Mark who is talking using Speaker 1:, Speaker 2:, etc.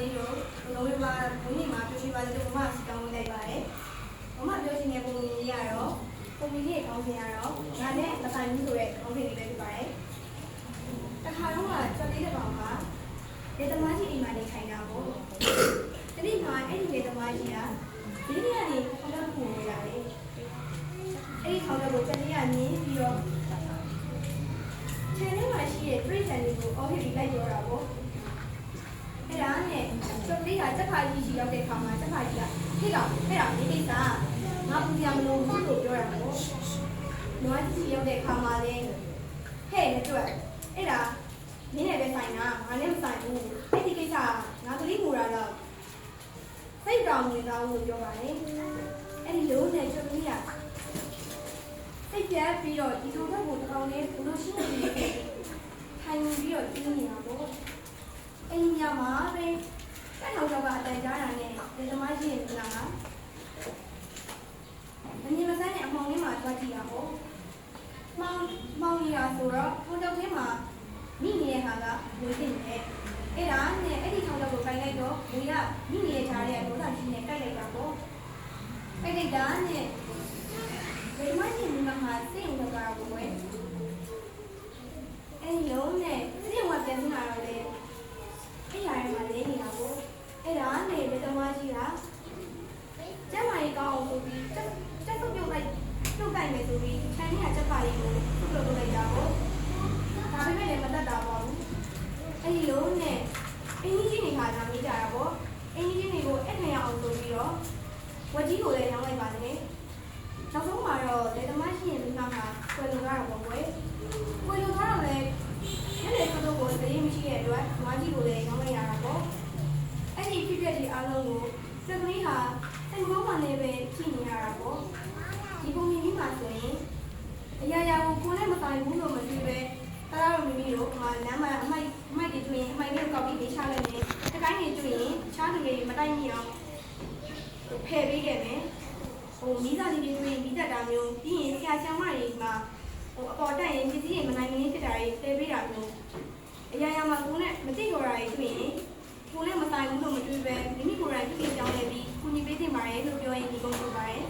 Speaker 1: လေးတို့လုံးဝပါဘုန်းကြီးမှာပြောရှိပါသေးတယ်ဘုမစီကောင်းဝင်လိုက်ပါတယ်ဘုမပြောချင်တဲ့ပုံမြင်လေးကတော့ပုံမြင်လေးခေါင်းစဉ်ကတော့ငါနဲ့မဆိုင်ဘူးဆိုတဲ့ခေါင်းစဉ်လေးပဲဖြစ်ပါတယ်တခါတော့ကကြော်လေးတစ်ကောင်ကဒေသမားကြီးအိမ်မှာနေခိုင်းတာပေါ့တနေ့မှအဲ့ဒီဒေသမားကြီးကဒီနေ့ကနေခေါင်းတော့ပုံနေ ကျော်လေးကချက်ခါကြီးရှိရောက်တဲ့ခါမှာချက်ခါကြီးကဟေ့ကောင်ဟဲ့ကောင်ဒီကိစ္စငါပူရမလို့ဘူးလို့ပြောတာပေါ့။နွားကြီးရောက်တဲ့ခါမှာလေဟဲ့နဲ့တွေ့အဲ့ဒါနင်းနဲ့ပဲဆိုင်တာငါနဲ့မဆိုင်ဘူး။အဲ့ဒီကိစ္စငါကလေးမူတာတော့စိတ်တောင်ဝင်သွားလို့ပြောပါလေ။အဲ့ဒီလုံးနဲ့ကျော်လေးကစိတ်ပြတ်ပြီးတော့ဒီလိုဘက်ကိုတောင်းနေဘလို့ရှိနေပြီထိုင်ပြီးတော့ကျင်းနေတာပေါ့။အိမ်ညမှာပဲ တက်ထောင်တော့ကအတန်ကြားတာနဲ့ဒီသမားကြီးရဲ့နာကအမြင်မဆန်းတဲ့အမောင်လေးမှာတွားကြည့်တာပေါ့မောင်မောင်ကြီးရာဆိုတော့ထောင်တော့ထဲမှာမိနေတဲ့ဟာကဝေးတင်တယ်အဲ့ဒါနဲ့အဲ့ဒီထောင်တော့ကိုခိုင်းလိုက်တော့ဝေးကမိနေတဲ့ကြားရဲ့ဒေါသကြီးနဲ့တိုက်လိုက်တာပေါ့တိုက်လိုက်တာနဲ့ဒီမကြီးမိမဟာစိတ်ဝင်ကြတာကိုပဲအဲ့ဒီလုံးနဲ့စိတ်ဝင်ပြန်လာတော့လေ အဲ့ရရမှာလဲနေတာကိုအဲ့ဒါနဲ့ဘယ်သမားကြီးကကျမ်းမာရေးကောင်းအောင်ဆိုပြီးတက်တက်ဆုပ်ပြုတ်လိုက်ပြုတ်လိုက်မယ်ဆိုပြီးခြံထဲကချက်ပါလေးကိုဆုပ်ပြုတ်လုပ်လိုက်တာကိုဒါပေမဲ့လည်းမတတ်တာပါဘူးအဲ့ဒီလုံးနဲ့အင်းကြီးနေခါသာမိကြတာပေါ့အင်းကြီးတွေကိုအဲ့ထိုင်အောင်ဆိုပြီး တော့ဝကြီးကိုလည်းရောင်းလိုက်ပါတယ်နောက်ဆုံးမှာတော့လေသမားရှိရင်မိမကကွယ်လွန်သွားတာပေါ့ကွယ်ကွယ်လွန်သွားတော့လည်းအဲ့ဒီကတော့ကိုတရေမရှိတဲ့အတွက်နွားကြီးကိုလည်းရောင်းလိုက်ရတာပေါ့အဲ့ဒီဖြစ်ပျက်ဒီအားလုံးကိုစက်ကလေးဟာစိတ်မကောင်းမှလည်းပဲကြည့်နေရတာပေါ့ဒီပုံမြင်ကြီးမှာဆိုရင်အရာရာကိုကိုယ်နဲ့မဆိုင်ဘူးလို့မသိပဲတရတော်မိမိတို့ငါလမ်းမှာအမိုက်အမိုက်တွေတွေ့ရင်အမိုက်လေးကိုကောက်ပြီးနေချလိုက်တယ်တကိုင်းတွေတွေ့ရင်ချားသူတွေမတိုက်မိအောင် ဖယ်ပေးခဲ့မယ်ဟိုမိသားစုတွေတွေ့ရင်မိသက်တာမျိုးပြီးရင်ဆရာဆရာမတွေမှာဟိုအပေါ်တက်ရင်ပစ္စည်းတွေမနိုင်မင်းဖြစ်တာတွေတည်ပေးတာမျိုးအရာရာမှာကိုယ်နဲ့မသိကြတာတွေတွေ့ရင်ကိုယ်နဲ့မဆိုင်ဘူးလို့မတွေးပဲမိမိကိုယ်တိုင်ပြည့်ပြည့်ကြောင်းနေပြီးကုညီပေးတင်ပါတယ်လို့ပြောရင်ဒီကုန်းဆိုပါတယ်